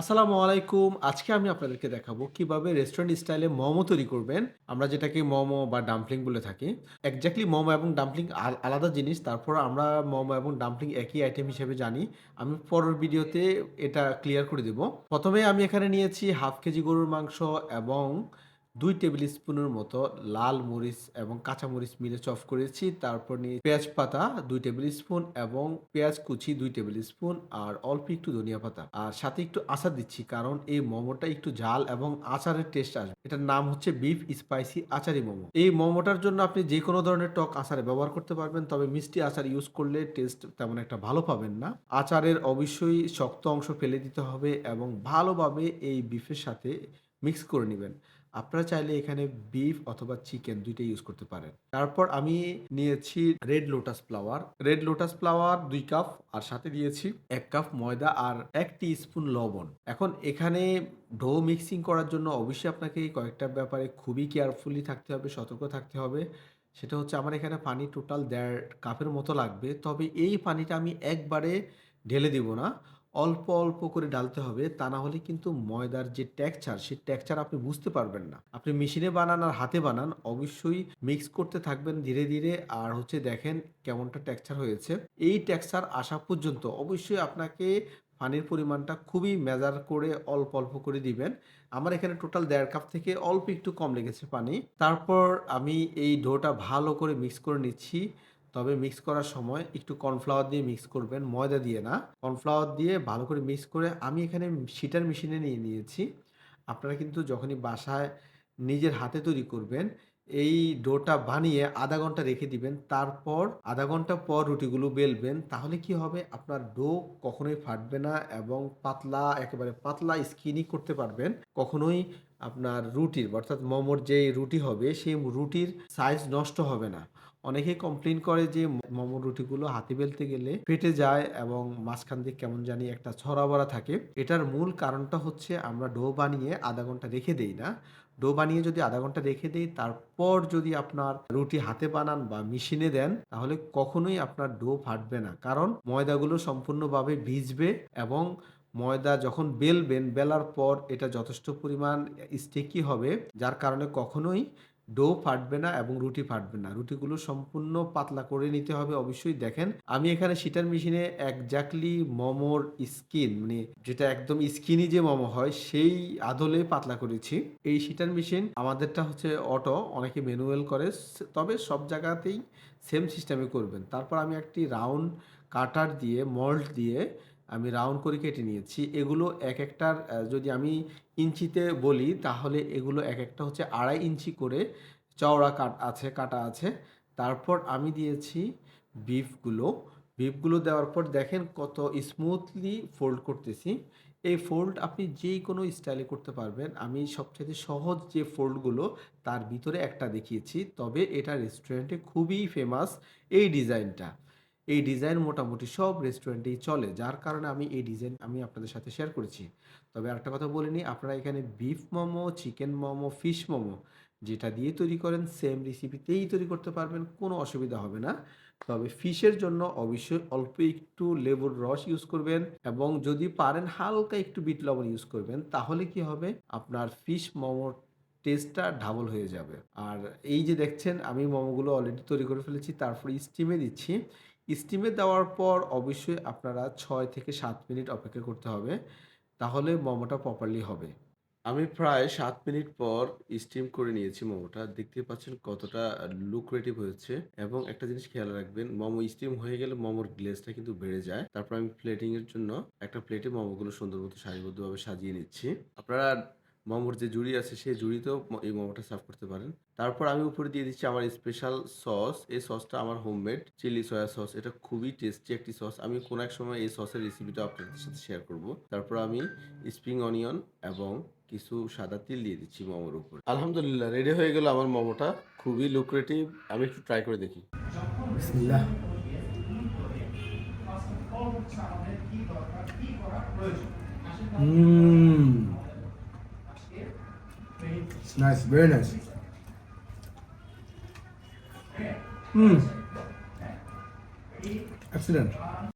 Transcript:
আসসালামু আলাইকুম। আজকে আমি আপনাদেরকে দেখাবো কীভাবে রেস্টুরেন্ট স্টাইলে মোমো তৈরি করবেন। আমরা যেটাকে মোমো বা ডাম্পলিং বলে থাকি। একজাক্টলি মোমো এবং ডাম্পলিং আলাদা জিনিস। তারপর আমরা মোমো এবং ডাম্পলিং একই আইটেম হিসেবে জানি। আমি পরের ভিডিওতে এটা ক্লিয়ার করে দেব। প্রথমে আমি এখানে নিয়েছি হাফ কেজি গরুর মাংস এবং ২ টেবিল স্পুনের মতো লাল মরিচ এবং কাঁচা মরিচ মিলে চপ করেছি। তারপর নিয়ে পেঁয়াজ পাতা দুই টেবিল স্পুন এবং পেঁয়াজ কুচি দুই টেবিল স্পুন আর অল্প একটু ধনিয়া পাতা। আর সাথে একটু আচার দিচ্ছি কারণ এই মোমোটা একটু ঝাল এবং আচারের টেস্ট আসবে। এটার নাম হচ্ছে বিফ স্পাইসি আচারি মোমো। এই মোমোটার জন্য আপনি যে কোনো ধরনের টক আচারে ব্যবহার করতে পারবেন। তবে মিষ্টি আচার ইউজ করলে টেস্ট তেমন একটা ভালো পাবেন না। আচারের অবশ্যই শক্ত অংশ ফেলে দিতে হবে এবং ভালোভাবে এই বিফের সাথে মিক্স করে নেবেন আপনারা চাইলে এখানে বিফ অথবা চিকেন ২ টাই ইউজ করতে পারেন। তারপর আমি নিয়েছি red lotus flower. Red lotus flower দুই কাপ আর সাথে দিয়েছি এক কাপ ময়দা আর এক টি-স্পুন লবণ। এখন এখানে ডো মিক্সিং করার জন্য অবশ্যই আপনাকে কয়েকটা ব্যাপারে খুবই কেয়ারফুলি থাকতে হবে, সতর্ক থাকতে হবে। সেটা হচ্ছে আমার এখানে পানি টোটাল দেড় কাপের মতো লাগবে। তবে এই পানিটা আমি একবারে ঢেলে দিব না। অল্প, অল্প করে ডালতে হবে। তা না হলে কিন্তু ময়দার যে টেক্সচার, সেই টেক্সচার আপনি বুঝতে পারবেন না। আপনি মেশিনে বানান আর হাতে বানান অবশ্যই মিক্স করতে থাকবেন ধীরে, ধীরে। আর হচ্ছে দেখেন কেমনটা টেক্সচার হয়েছে। এই টেক্সচার আসা পর্যন্ত অবশ্যই আপনাকে পানির পরিমাণটা খুবই মেজার করে অল্প, অল্প করে দিবেন। আমার এখানে টোটাল দেড় কাপ থেকে অল্প একটু কম লেগেছে পানি। তারপর আমি এই ডোটা ভালো করে মিক্স করে নিচ্ছি। তবে মিক্স করার সময় একটু কর্নফ্লাওয়ার দিয়ে মিক্স করবেন, ময়দা দিয়ে না। কর্নফ্লাওয়ার দিয়ে ভালো করে মিক্স করে আমি এখানে শিটার মেশিনে নিয়ে নিয়েছি। আপনারা কিন্তু যখনই বাসায় নিজের হাতে তৈরি করবেন, এই ডোটা বানিয়ে আধা ঘণ্টা রেখে দিবেন। তারপর আধা ঘণ্টা পর রুটিগুলো বেলবেন। তাহলে কি হবে? আপনার ডো কখনোই ফাটবে না এবং পাতলা একেবারে পাতলা স্কিনি করতে পারবেন। কখনোই আপনার রুটির অর্থাৎ মোমোর যেই রুটি হবে, সেই রুটির সাইজ নষ্ট হবে না। অনেকেই কমপ্লেন করে যে মোমোর রুটিগুলো হাতে বেলতে গেলে ফেটে যায় এবং মাঝখান দিয়ে কেমন জানি একটা ছড়া-বড়া থাকে। এটার মূল কারণটা হচ্ছে আমরা ডো বানিয়ে আধা ঘণ্টা রেখে দেই না। ডো বানিয়ে যদি আধা ঘণ্টা রেখে দেই, তারপর যদি আপনার রুটি হাতে বানান বা মেশিনে দেন, তাহলে কখনোই আপনার ডো ফাটবে না। কারণ ময়দাগুলো সম্পূর্ণভাবে ভিজবে এবং ময়দা যখন বেলবেন, বেলার পর এটা যথেষ্ট পরিমাণ স্টিকি হবে। যার কারণে কখনোই ডো ফাটবে না এবং রুটি ফাটবে না। রুটিগুলো সম্পূর্ণ পাতলা করে নিতে হবে অবশ্যই। দেখেন আমি এখানে সিটার মেশিনে এক্সাক্টলি মোমোর স্কিন মানে যেটা একদম স্কিনি যে মোমো হয়, সেই আদলে পাতলা করেছি। এই সিটার মেশিন আমাদেরটা হচ্ছে অটো, অনেকে ম্যানুয়াল করে। তবে সব জায়গাতেই সেম সিস্টেমে করবেন। তারপর আমি একটি রাউন্ড কাটার দিয়ে মোল্ড দিয়ে আমি রাউন্ড করে কেটে নিয়েছি। এগুলো এক একটার যদি আমি ইঞ্চিতে বলি, তাহলে এগুলো এক একটা হচ্ছে ২.৫ ইঞ্চি করে চওড়া কাট আছে, কাটা আছে। তারপর আমি দিয়েছি বিফগুলো। বিফগুলো দেওয়ার পর দেখেন কত স্মুথলি ফোল্ড করতেছি। এই ফোল্ড আপনি যেকোনো স্টাইলে করতে পারবেন। আমি সবচেয়ে সহজ যে ফোল্ডগুলো তার ভিতরে একটা দেখিয়েছি। তবে এটা রেস্টুরেন্টে খুবই ফেমাস এই ডিজাইনটা। এই ডিজাইন মোটামুটি সব রেস্টুরেন্টেই চলে। যার কারণে আমি এই ডিজাইন আমি আপনাদের সাথে শেয়ার করেছি। তবে আরেকটা কথা বলিনি আপনারা এখানে beef momo, chicken momo, fish momo যেটা দিয়ে তৈরি করেন সেম রেসিপিতেই তৈরি করতে পারবেন। কোনো অসুবিধা হবে না। তবে ফিশের জন্য অবশ্যই অল্প একটু লেবুর রস ইউজ করবেন এবং যদি পারেন হালকা একটু বিট লবণ ইউজ করবেন। তাহলে কি হবে? আপনার ফিশ মোমোর টেস্টটা ডাবল হয়ে যাবে। আর এই যে দেখছেন আমি মোমোগুলো অলরেডি তৈরি করে ফেলেছি। তারপরে স্টিমে দিচ্ছি। স্টিমে দেওয়ার পর অবশ্যই আপনারা ছয় থেকে সাত মিনিট অপেক্ষা করতে হবে। তাহলে মোমোটা প্রপারলি হবে। আমি প্রায় সাত মিনিট পর স্টিম করে নিয়েছি মোমোটা। দেখতে পাচ্ছেন কতটা লুক্রেটিভ হয়েছে এবং একটা জিনিস খেয়াল রাখবেন, মোমো স্টিম হয়ে গেলে মোমোর গ্লেজটা কিন্তু বেড়ে যায়। তারপর আমি প্লেটিং এর জন্য একটা প্লেটে মোমোগুলো সুন্দর মতো সারিবদ্ধভাবে সাজিয়ে নিচ্ছি। আপনারা মোমোর যে জুড়ি আছে সেই জুড়িতেও এই মোমোটা সার্ভ করতে পারেন। তারপর আমি উপরে দিয়ে দিচ্ছি আমার স্পেশাল সস। এই সসটা আমার হোমমেড চিলি সয়া সস। এটা খুবই টেস্টি একটি সস। আমি কোনো এক সময় এই সসের রেসিপিটা আপনাদের সাথে শেয়ার করব। তারপর আমি স্প্রিং অনিয়ন এবং কিছু সাদা তিল দিয়ে দিচ্ছি মোমোর উপর আলহামদুলিল্লাহ রেডি হয়ে গেল আমার মোমোটা। খুবই লুক্রেটিভ। আমি একটু ট্রাই করে দেখি। বিসমিল্লাহ। It's nice, very nice. Mmm. Excellent.